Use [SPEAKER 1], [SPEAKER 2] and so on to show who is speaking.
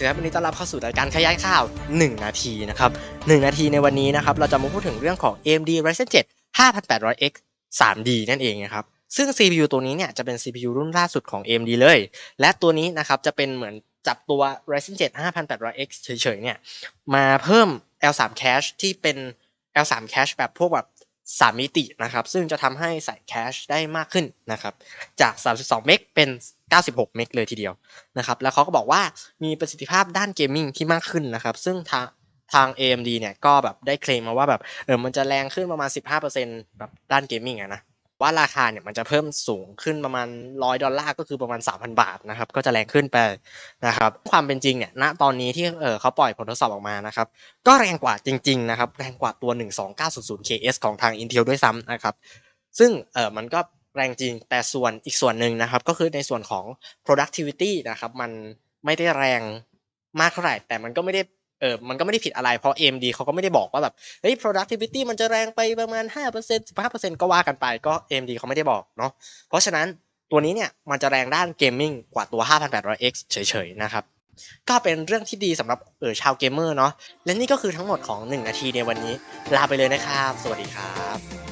[SPEAKER 1] สวัสดีครับวันนี้ต้อนรับเข้าสู่รายการขยายข่าว 1 นาทีนะครับ1นาทีในวันนี้นะครับเราจะมาพูดถึงเรื่องของ AMD Ryzen 7 5800X 3D นั่นเองนะครับซึ่ง CPU ตัวนี้เนี่ยจะเป็น CPU รุ่นล่าสุดของ AMD เลย และตัวนี้นะครับจะเป็นเหมือนจับตัว Ryzen 7 5800X เฉยๆเนี่ยมาเพิ่ม L3 Cache ที่เป็น L3 Cache แบบพวกแบบ 3 มิตินะครับ ซึ่งจะทำให้ใส่แคชได้มากขึ้นนะครับ จาก 32 เมกเป็น 96 เมกเลยทีเดียวนะครับ แล้วเขาก็บอกว่ามีประสิทธิภาพด้านเกมมิ่งที่มากขึ้นนะครับ ซึ่งทางทาง AMD เนี่ยก็แบบได้เคลมมาว่าแบบเออมันจะแรงขึ้นประมาณ 15%แบบด้านเกมมิ่งอะนะ ว่าราคาเนี่ยมันจะเพิ่มสูงขึ้นประมาณ100ดอลลาร์ก็คือประมาณ 3,000 บาทนะครับก็จะแรงขึ้นไปนะครับความเป็นจริงเนี่ยณตอนนี้ที่เออเขาปล่อยผลทดสอบออกมานะครับก็แรงกว่าจริงๆนะครับแรงกว่าตัว 12900 KS ของทาง Intel ด้วยซ้ำนะครับซึ่งเออมันก็แรงจริงแต่ส่วนอีกส่วนหนึ่งนะครับก็คือในส่วนของ productivity นะครับมันไม่ได้แรงมากเท่าไหร่ แต่มันก็ไม่ได้ เออมันก็ไม่ได้ผิดอะไรเพราะ AMD เขาก็ไม่ได้บอกว่าแบบเฮ้ย productivity มันจะแรงไปประมาณ 5% 15%ก็ว่ากันไปก็ AMD เขาไม่ได้บอกเนาะเพราะฉะนั้นตัวนี้เนี่ยมันจะแรงด้านเกมมิ่งกว่าตัว 5800X เฉยๆนะครับก็เป็นเรื่องที่ดีสำหรับเออชาวเกมเมอร์เนาะและนี่ก็คือทั้งหมดของ 1 นาทีในวันนี้ ลาไปเลยนะครับ สวัสดีครับ